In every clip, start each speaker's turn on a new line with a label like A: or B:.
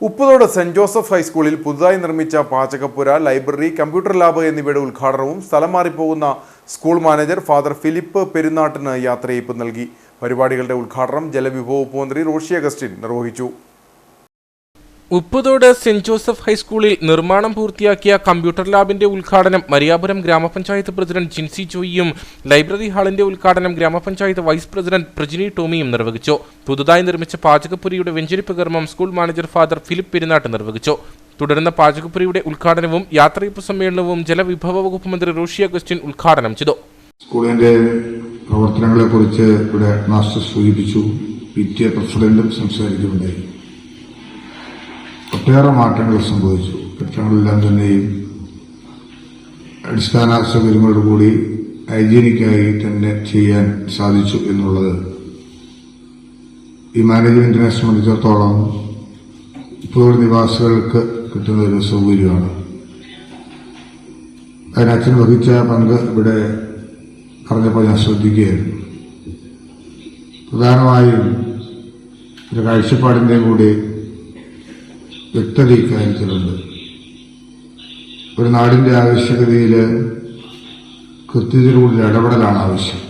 A: Upputhode saint Joseph ഹൈസ്കൂളിൽ പുതുതായി നിർമ്മിച്ച പാചകപ്പുര ലൈബ്രറി കമ്പ്യൂട്ടർ ലാബ് എന്നിവയുടെ ഉദ്ഘാടനവും സ്ഥലം മാറിപ്പോകുന്ന സ്കൂൾ മാനേജർ ഫാദർ ഫിലിപ്പ് പെരുന്നാട്ടിന് യാത്രയയപ്പ് നൽകി. പരിപാടികളുടെ ഉദ്ഘാടനം ജലവിഭവ വകുപ്പ് മന്ത്രി റോഷി അഗസ്റ്റിൻ നിർവഹിച്ചു.
B: ഉപ്പുതോട് സെന്റ് ജോസഫ് ഹൈസ്കൂളിൽ നിർമ്മാണം പൂർത്തിയാക്കിയ കമ്പ്യൂട്ടർ ലാബിന്റെ ഉദ്ഘാടനം മരിയാപുരം ഗ്രാമപഞ്ചായത്ത് പ്രസിഡന്റ് ജിൻസി ജോയിയും ലൈബ്രറി ഹാളിന്റെ ഉദ്ഘാടനം ഗ്രാമപഞ്ചായത്ത് വൈസ് പ്രസിഡന്റ് പ്രജിനി ടോമിയും നിർവഹിച്ചു. പുതുതായി നിർമ്മിച്ച പാചകപ്പുരിയുടെ വെഞ്ചരിപ്പ് കർമ്മം school manager father Philip Perunnatt നിർവഹിച്ചു. തുടർന്ന് പാചകപ്പുരിയുടെ ഉദ്ഘാടനവും യാത്രയപ്പ് സമ്മേളനവും ജലവിഭവ വകുപ്പ് മന്ത്രി റോഷി അഗസ്റ്റിൻ ഉദ്ഘാടനം ചെയ്തു.
C: സ്കൂളിന്റെ പ്രവർത്തനങ്ങളെക്കുറിച്ച് ഇവിടെ മാസ്റ്റർ സൂചിപ്പിച്ചു. പി ടി എ പ്രസിഡന്റും ഒട്ടേറെ മാറ്റങ്ങൾ സംഭവിച്ചു. കെട്ടിടങ്ങളെല്ലാം തന്നെയും അടിസ്ഥാന സൗകര്യങ്ങളോട് കൂടി ഹൈജീനിക്കായി തന്നെ ചെയ്യാൻ സാധിച്ചു എന്നുള്ളത് ഈ മാനേജ്മെന്റിനെ സംബന്ധിച്ചിടത്തോളം ഇപ്പോൾ നിവാസികൾക്ക് കിട്ടുന്ന ഒരു സൗകര്യമാണ്. അതിന് അച്ഛൻ വഹിച്ച പങ്ക് ഇവിടെ പറഞ്ഞപ്പോൾ ഞാൻ ശ്രദ്ധിക്കുകയായിരുന്നു. പ്രധാനമായും ഒരു കാഴ്ചപ്പാടിന്റെയും കൂടി വ്യക്തത ഒരു നാടിന്റെ ആവശ്യകതയിൽ കൃത്യതയിലൂടെ ഇടപെടലാണ് ആവശ്യം.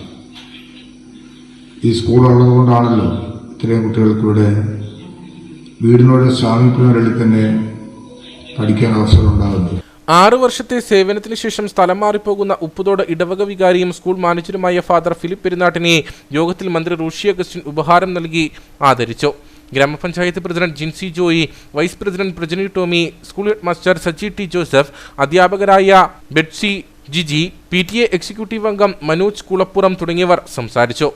C: ഈ സ്കൂൾ ഉള്ളതുകൊണ്ടാണല്ലോ ഇത്രയും കുട്ടികൾക്കിവിടെ വീടിനോട് സാമീപ്യങ്ങളിൽ തന്നെ പഠിക്കാൻ അവസരം ഉണ്ടാകുന്നത്.
B: ആറു വർഷത്തെ സേവനത്തിന് ശേഷം സ്ഥലം മാറിപ്പോകുന്ന ഉപ്പുതോട് ഇടവക വികാരിയും സ്കൂൾ മാനേജരുമായ ഫാദർ ഫിലിപ്പ് പെരുന്നാട്ടിനെ യോഗത്തിൽ മന്ത്രി റൂഷി അഗസ്റ്റിൻ ഉപഹാരം നൽകി ആദരിച്ചു. ഗ്രാമപഞ്ചായത്ത് president Jinsy Joy vice president Prajani Tomy school headmaster Sachi T Joseph അധ്യാപകരായ Betsy Jiji P T A executive അംഗം മനോജ് കുളപ്പുറം തുടങ്ങിയവർ സംസാരിച്ചു.